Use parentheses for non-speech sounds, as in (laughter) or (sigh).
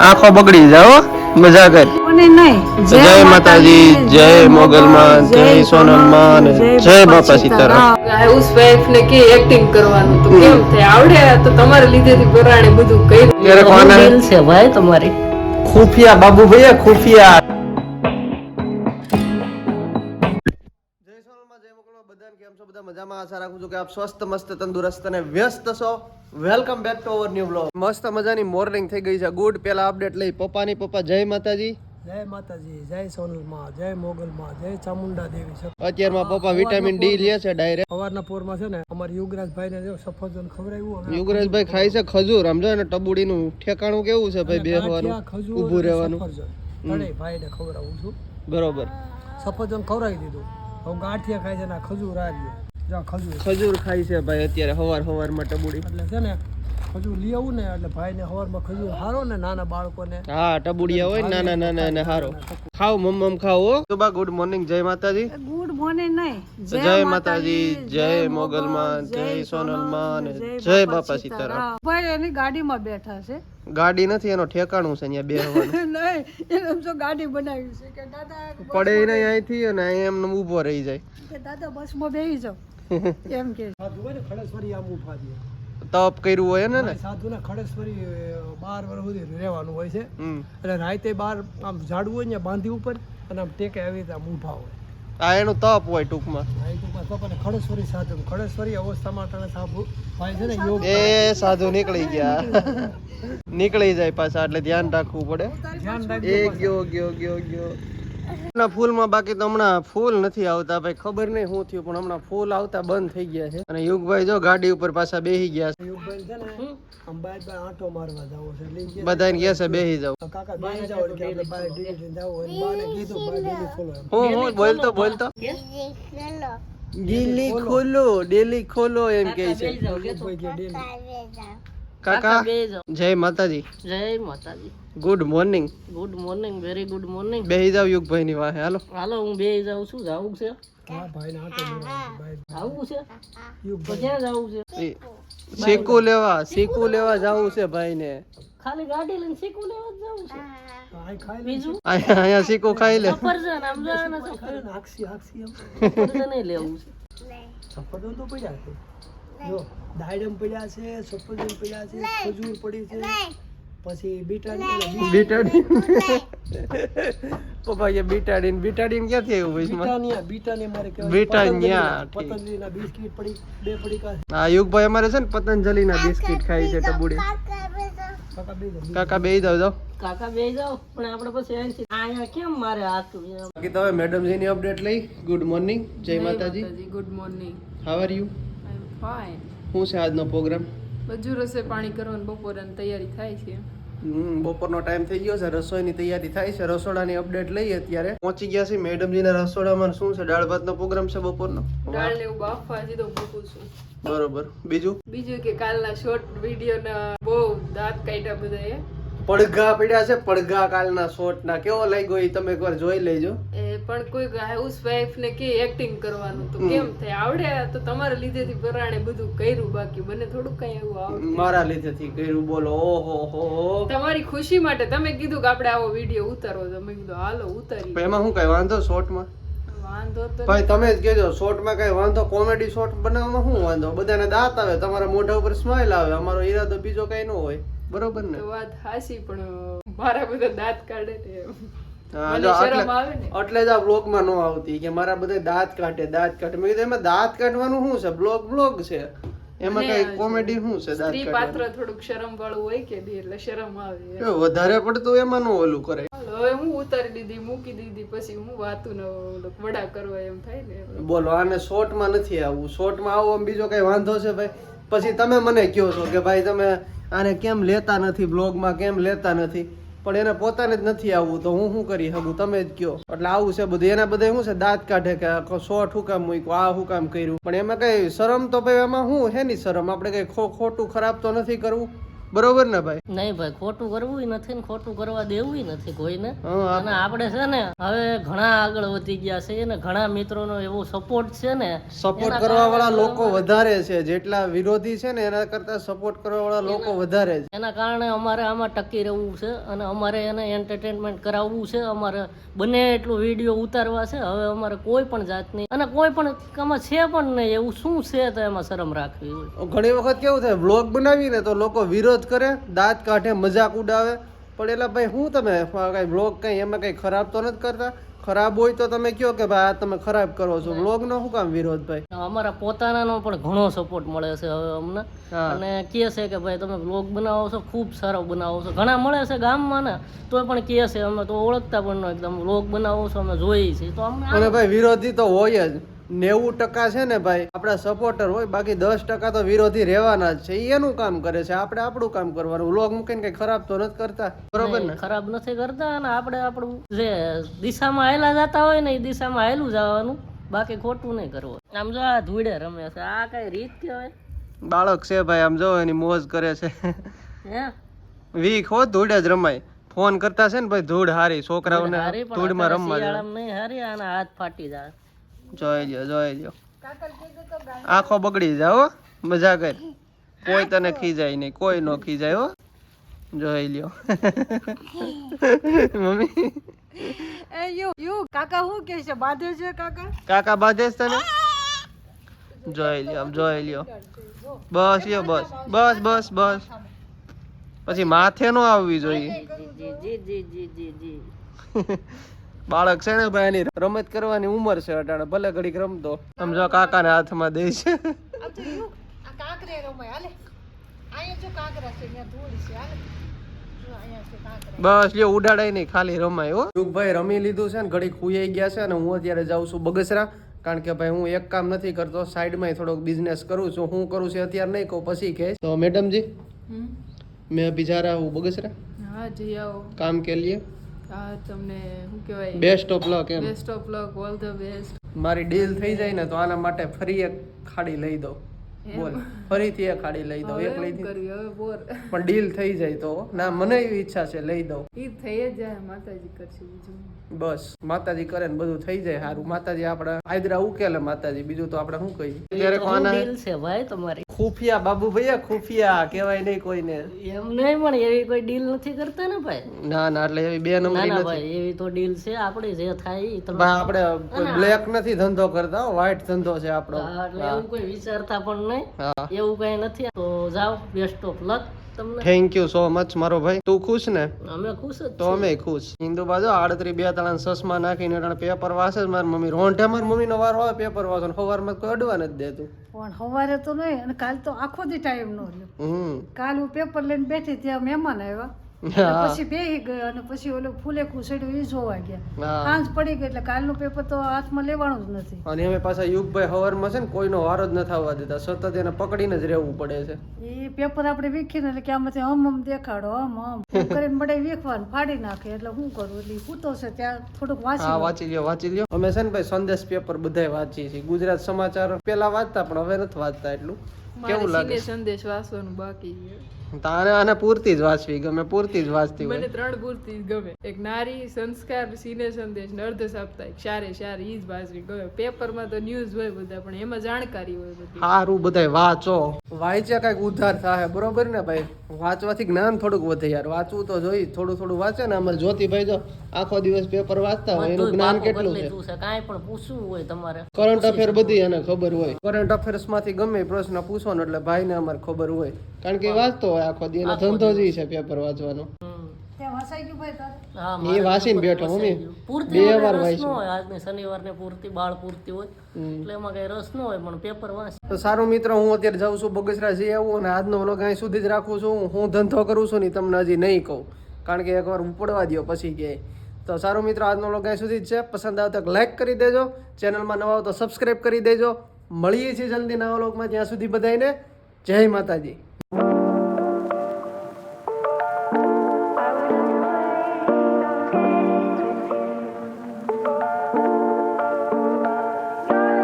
આંખો બગડી જાઓ મજા કર. જય માતાજી જય મોગલમાં જય સોનલમાં જય બાપા સીતારામ. હાઉસ વાઇફ ને કે એક્ટિંગ કરવાનું તો કેમ થાય? આવડે તો તમારે લીધેથી પરાણે બધું કર્યું. છે ભાઈ તમારી. ખુફિયા બાબુ ભૈયા ખુફિયા મજામાં. આશા રાખું છું કે આપ સ્વસ્થ મસ્ત તંદુરસ્ત અને વ્યસ્ત છો. Welcome back to our new blog મસ્ત મજાની મોર્નિંગ થઈ ગઈ છે. ગુડ પેલા અપડેટ લઈ. પપ્પાની પપ્પા જય માતાજી. જય માતાજી જય સોનલમાં જય મોગલમાં જય ચામુંડા દેવી છે. અત્યારમાં પપ્પા વિટામિન ડી લે છે ડાયરેક્ટ સવારના પોરમાં છે ને અમારા યુગરાજભાઈ ને જો સફરજન ખવડાવ્યું યુગરાજભાઈ ખાય છે ખજૂર. સમજો ને ટબુડીનું ઠેકાણું કેવું છે ભાઈ ગાંઠિયા, ઊભું રહેવાનું. ભાઈ ભાઈને ખવડાવું છું. બરોબર. સફરજન ખવડાવી દીધું. હવે ગાંઠિયા ખાય છે ને ખજૂર આ રહ્યું. જો ખજૂર. ખજૂર ખાય છે ભાઈ અત્યારે હવાર હવારમાં ટબુડી. એટલે છે ને ખજૂર લઈ આવું ને એટલે ભાઈને સવારમાં ખજૂર હારો ને નાના બાળકોને હા ટબુડિયા હોય નાના નાના ને હારો. ખાવ મમ્મમ ખાવ તો બા ગુડ મોર્નિંગ જય માતાજી. ગુડ મોર્નિંગ નહીં. જય માતાજી જય મોગલમાં જય સોનલમાં જય બાપા સીતારામ. ભાઈ એની ગાડીમાં બેઠા છે. ગાડી નથી એનો ઠેકાણું છે અહીંયા બેહવાનું. (laughs) નહીં એને એમ તો ગાડી બનાવી છે કે દાદા પડે નહીં અહીંથી અને અહીં એમને ઊભો રહી જાય. કે દાદા બસમાં બેસી જાઓ. (laughs) એમ કે સાધુ હોય ને ખડેશ્વરી આમ ઊભા દે તપ કર્યું હોય ને ને? સાધુ ને ખડેશ્વરી બાર વર્ષ સુધી રહેવાનું હોય છે. એટલે રાતે બાર આમ ઝાડવું હોય ને બાંધી ઉપર અને આમ ટેકે આવી રીતે આમ ઊભા હોય. આ એનું તપ હોય ટૂંકમાં. ટૂંકમાં પપ્પાને ખડેશ્વરી સાધુ. ખડેશ્વરી અવસ્થામાં તને સાબુ હોય છે ને યોગ એ સાધુ નીકળી ગયા. નીકળી જાય પાછા એટલે ધ્યાન રાખવું પડે. ધ્યાન એ રાખજો ગયો ગયો ગયો ગયો ફૂલમાં બાકી તો હમણાં ફૂલ નથી આવતા ભાઈ ખબર નહીં શું થયું પણ હમણાં ફૂલ આવતા બંધ થઈ ગયા છે. અને યુગભાઈ જો ગાડી ઉપર પાછા બેસી ગયા છે. યોગભાઈ છે ને આમ બાય બાય આંટો મારવા જાવો છે એટલે બધાને ગયા છે બેસી જાવ કાકા જાઓ એટલે કે આપણે બાય ડીલી જાવ હોય બાને કીધું બાય ડીલી ખોલો હું હું બોલતો બોલતો. ગીલી ખોલો. ડેલી ખોલો એમ કે છે કાકા જય માતાજી. જય માતાજી. Good morning good morning very good morning બેહી જાવ યુગભાઈ ની વાહે હાલો. હાલો હું બે જાઉં છું. જાવું છે? આવું છે? ક્યાં જાવું છે? શીકુ લેવા શીકુ લેવા જાવું છે ભાઈ ને ખાલી ગાડી લઈને શીખવું લેવા જાવું છે? બીજું? અહીંયા શીકુ ખાઈ લે. સફરજન આમ જો આને ખાઈ આખસી આખસી એમ. સફરજન લેવું છે. સફરજન તો પડ્યા છે. જો દાડમ પડ્યા છે સફરજન પડ્યા છે ખજૂર પડી છે. પછી બીટાડીન બીટાડીન. પપ્પા બીટાડીન બીટાડીન ક્યાંથી આવ્યું બીટાનિયા બીટાને મારે કહેવાય બીટાનિયા, પતંજલિના- બિસ્કિટ પડી બે પડી કા આ યુગભાઈ અમારે છે ને પતંજલિ ના બિસ્કિટ ખાઈ છે ટબુડી. કાકા બે જાવ જાવ કાકા બે જાઓ પણ આપણે પછી અહીંથી આયા કેમ મારે હાથું એમ બાકી તો હવે મેડમજી ની અપડેટ લઈ. ગુડ મોર્નિંગ જય માતાજી. Good morning how are you fine શું છે આજનો પ્રોગ્રામ બધું રસોઈ પાણી કરવાનું બપોરની તૈયારી થાય છે. બપોરનો ટાઈમ થઈ ગયો છે રસોઈની તૈયારી થાય છે રસોડાની અપડેટ લઈએ અત્યારે. પહોંચી ગયા છે મેડમજીના રસોડામાં. શું છે દાળ ભાતનો પ્રોગ્રામ છે બપોરનો? દાળ ને બાફવા દીધો મૂકું છું. બરોબર. બીજું? બીજું કે કાલના શોર્ટ વીડિયો ના બહુ દાંત કાઢ્યા બધાએ. પડઘા પડ્યા છે પડઘા કાલના શોર્ટ ના કેવો લાગ્યો એ તમે એકવાર જોઈ લેજો. એ પણ કોઈ હાઉસ વાઇફ ને કે એક્ટિંગ કરવાનું તો કેમ થાય? આવડે તો તમારા લીધેથી પરાણે બધું કર્યું બાકી મને થોડું કઈ એવું આવડે મારા લીધેથી કર્યું બોલો ઓહો હો. તમારી ખુશી માટે તમે કીધું કે આપણે આવો વીડિયો ઉતારો તો મેં કીધું હાલો ઉતારી એમાં શું કઈ વાંધો શોર્ટમાં વાંધો તો ભાઈ તમે જ કહેજો શોર્ટમાં કઈ વાંધો? કોમેડી શોર્ટ બનાવવામાં શું વાંધો? બધાને દાંત આવે તમારા મોઢા ઉપર સ્માઈલ આવે અમારો ઈરાદો બીજો કઈ ન હોય. બરોબર ને? વાત હાસી પણ મારા બધા દાંત કાઢે ને એમ. હા, મને જો શરમ એટલે- આવે ને. એટલે જ આ બ્લોગમાં ન આવતી કે મારા બધા દાંત કાઢે દાંત કાઢે. મેં કીધું એમાં દાંત કાઢવાનું શું છે? બ્લોગ બ્લોગ છે. એમાં કઈ કોમેડી શું છે દાંત સ્ત્રી પાત્ર થોડુંક શરમ વાળું હોય કે નહીં એટલે શરમ આવે વધારે પડતું એમાં નો ઓલું કરે. હવે હું ઉતારી દીધી મૂકી દીધી પછી હું વાતું ને વડા કરવા એમ થાય ને બોલો આને શોર્ટમાં નથી આવું શોર્ટમાં આવો આમ બીજો કઈ વાંધો છે ભાઈ? પછી તમે મને કહો છો કે ભાઈ તમે આને કેમ લેતા નથી બ્લોગમાં, કેમ લેતા નથી? પણ એને પોતાને જ નથી આવવું, તો હું શું કરી શકું? તમે જ કહો. એટલે આવું છે બધું. એના બધા શું છે? દાંત કાઢે કે શોર્ટ હું કામ મૂક્યું, આ હું કામ કર્યું? પણ એમાં કઈ શરમ તો ભાઈ એમાં શું? હે ની શરમ? આપણે કઈ ખોટું ખરાબ તો નથી કરવું? બરોબર ને ભાઈ? નહીં ભાઈ ખોટું કરવું નથી ને ખોટું કરવા દેવું નથી કોઈને. અને આપણે છે ને હવે ઘણા આગળ વધી ગયા છે ને ઘણા મિત્રોનો એવો સપોર્ટ છે ને સપોર્ટ કરવા વાળા લોકો વધારે છે. જેટલા વિરોધી છે ને એના કરતા સપોર્ટ કરવા વાળા લોકો વધારે છે. એના કારણે અમારે આમાં ટકી રહેવું છે અને અમારે એને એન્ટરટેનમેન્ટ કરાવવું છે. અમારે બને એટલું વીડિયો ઉતારવા છે. હવે અમારે કોઈ પણ જાતની અને કોઈ પણ આમાં છે પણ નહીં. એવું શું છે તો એમાં શરમ રાખવી ઘણી વખત કેવું થાય બ્લોગ બનાવીને તો લોકો વિરોધ કરે દાંત કાઢે મજાક ઉડાવે. પણ એટલે ભાઈ હું તમે કઈ બ્લોગ કઈ એમાં કઈ ખરાબ તો નથી કરતા? ખરાબ હોય તો તમે કયો કે ભાઈ આ તમે ખરાબ કરો છો. બ્લોગ નો શું કામ વિરોધ ભાઈ? અમારા પોતાનાનો પણ ઘણો સપોર્ટ મળે છે હવે અમને. અને કહે છે કે ભાઈ તમે બ્લોગ બનાવો છો ખૂબ સારો બનાવો છો. ઘણા મળે છે ગામમાં ને તો પણ કહે છે અમે તો ઓળખતા પણ એકદમ બ્લોગ બનાવો છો અમે જોઈએ છીએ. તો અમને અને ભાઈ વિરોધી તો હોય જ. નેવું ટકા છે ને ભાઈ આપણા સપોર્ટર હોય બાકી દસ ટકા તો વિરોધી રહેવાના જ છે. એનું કામ કરે છે. આપણે આપણું કામ કરવાનું. વ્લોગ મૂકીને કઈ ખરાબ તો નથી કરતા. બરોબર ને? ખરાબ નથી કરતા અને આપણે આપણું જે દિશામાં આયેલા જતા હોય ને એ દિશામાં આયેલું જવાનું બાકી ખોટું નહીં કરવું. આમ જો આ ધૂળે રમે છે. આ કઈ રીત કહેવાય? બાળક છે ભાઈ આમ જો એની મોજ કરે છે. હે? વીક હો ધૂળ જ રમાય. ફોન કરતા છે ને ભાઈ ધૂળ હારી. છોકરાઓને ધૂળમાં રમવા નહીં હારી અને હાથ ફાટી જાય. જોઈ લ્યો જોઈ લ્યો. આંખો બગડી જાવ હો મજા કર. કોઈ તને ખીજાય નહીં કોઈ નો ખીજાય હો. જોઈ લ્યો. (laughs) મમ્મી? કાકા શું કે છે? બાંધે છે કાકા? કાકા બાંધેસ તને? જોઈ લ્યો આમ જોઈ લ્યો. બસ યો બસ. બસ બસ બસ. પછી માથે નો આવવી જોઈએ. જી જી જી જી જી જી. (laughs) બાળક છે ને ભાઈ એની રમત કરવાની ઉંમર છે અટાણે ભલે ઘડીક રમતો સમજો કાકાને હાથમાં દે છે કાંકરે રમાય હાલે અહીંયા જો કાંકરા છે અહીંયા ધૂળ છે હાલે જો અહીંયા છે કાંકરા બસ લ્યો ઉડાડાય નહીં ખાલી રમાય હો યુગભાઈ રમી લીધું છે ને ઘડીક ખુયાઈ ગયા છે અને હું અત્યારે જાઉં છું બગસરા કારણ કે ભાઈ હું એક કામ નથી કરતો સાઈડમાં થોડોક બિઝનેસ કરું છું હું કરું છું અત્યારે નહીં કહું પછી કહીશ તો મેડમજી હમ? मैं अभी जा रहा हूँ बगसरा હા જઈ આવો काम के लिए હા તમને શું કહેવાય? Best of luck M. Best of luck all the best મારી ડીલ થઈ જાય ને તો આના માટે ફરી એક ખાડી લઈ દો બોલ. ફરીથી એક ખાડી લઈ દો એક લઈ કરી હવે બોર પણ ડીલ થઈ જાય તો. ના મને એવી ઈચ્છા છે લઈ દઉં. ઈ થઈ જ જાય માતાજી કરશે બીજું. બસ. માતાજી કરે ને બધું થઈ જાય સારું માતાજી આપડા આદરા ઉકેલે માતાજી. બીજું તો આપણે શું કહીએ? ત્યારે કોના ડીલ છે ભાઈ તમારી? ખુફિયા બાબુ ભૈયા ખુફિયા કહેવાય નહીં કોઈને. એમ નહીં પણ એવી કોઈ ડીલ નથી કરતા ને ભાઈ? ના ના એટલે એવી બે નંબર ના ભાઈ એવી તો ડીલ છે આપણે જે થાય એ તો આપણે બ્લેક નથી ધંધો કરતા વ્હાઈટ ધંધો છે આપણો. એટલે એવું કોઈ વિચારતા પણ નહીં. એવું કઈ નથી. તો જાઓ best of luck thank you so much મારો ભાઈ. તું ખુશ ને? અમે ખુશ જ તો અમે ખુશ. હિન્દુ બાજુ આડત્રી બે ત્રણ સસમા નાખીને અટાણે પેપર વાસે જ મારી મમ્મી રોંઢે મારી મમ્મીનો વાર હોય પેપર વાસો ને સવારમાં કોઈ અડવા નથી દેતું. પણ સવારે તો નહીં અને કાલ તો આખો દી ટાઈમ નો રહ્યો. હમ. કાલ હું પેપર લઈને બેઠી ત્યાં મહેમાન આવ્યા. પછી બેહી ગયો અને પછી ઓલું ફૂલે ખુસેડ્યું એ જોવા ગયા. સાંજ પડી ગઈ એટલે કાલનું પેપર તો હાથમાં લેવાનું જ નથી. અને અમે પાછા યુગભાઈ હવારમાં છે ને કોઈનો વારો જ નથી આવવા દેતા. સતત એને પકડીને જ રહેવું પડે છે. એ પેપર આપણે વીખીને એટલે કે આમાંથી હમ હમ દેખાડો હમ હમ. (laughs) કરીને બડે વીખવાનું ફાડી નાખે એટલે હું કરું? એટલે ઈ છે ત્યાં થોડુંક વાંચી હા વાંચી લ્યો વાંચી લ્યો. અમે છે ને ભાઈ સંદેશ પેપર બધાય વાંચીએ છીએ. ગુજરાત સમાચાર પેલા વાંચતા પણ હવે નથી વાંચતા એટલું. કેવું લાગે સંદેશ વાંચવાનું બાકી તારે આને પૂરતી જ વાંચવી ગમે પૂરતી જ વાંચતી હોય. મને ત્રણ પૂરતી જ ગમે. એક નારી સંસ્કાર સિને સંદેશ ને અર્ધ સાપ્તાહિક. શારે શાર ઈ જ વાંચવી ગમે. પેપરમાં તો ન્યૂઝ હોય બધા પણ એમાં જાણકારી હોય બધી. સારું બધાય વાંચો. વાંચ્યા કંઈક ઉદ્ધાર થાય બરોબર ને ભાઈ? વાંચવાથી જ્ઞાન થોડુંક વધે યાર. વાંચવું તો જોઈ થોડું થોડું વાંચે ને અમારે જ્યોતિભાઈ જો આખો દિવસ પેપર વાંચતા હોય એનું જ્ઞાન કેટલું છે? કાંઈ પણ પૂછવું હોય તમારે. કરંટ અફેર બધી એને ખબર હોય. કરંટ અફેર્સમાંથી ગમે એ પ્રશ્ન પૂછો ને એટલે ભાઈને અમારે ખબર હોય. કારણ કે વાંચતો હોય આખો દી એનો ધંધો જ છે પેપર વાંચવાનો. હા, એ વાસીને બેઠો મમ્મી. પૂરતી બે વાર ન વાંચ્યું. હોય આજની શનિવારને પૂરતી બાળ પૂરતી હોય. એટલે એમાં કઈ રસ ન હોય પણ પેપર વાંચ. તો સારું મિત્ર હું અત્યારે જાઉં છું બગસરા જઈ આવું અને આજનો વ્લોગ અહીં સુધી જ રાખું છું. હું ધંધો કરું છું ને તમને હજી નહીં કહું. કારણ કે એકવાર ઉપડવા દો પછી કે તો સારું મિત્રો આજનો વ્લોગ અહીં સુધી જ છે. પસંદ આવે તો લાઈક કરી દેજો. ચેનલમાં નવા હો તો સબસ્ક્રાઈબ કરી દેજો. મળીએ છીએ જલ્દી નવા વ્લોગમાં ત્યાં સુધી બધાને જય માતાજી.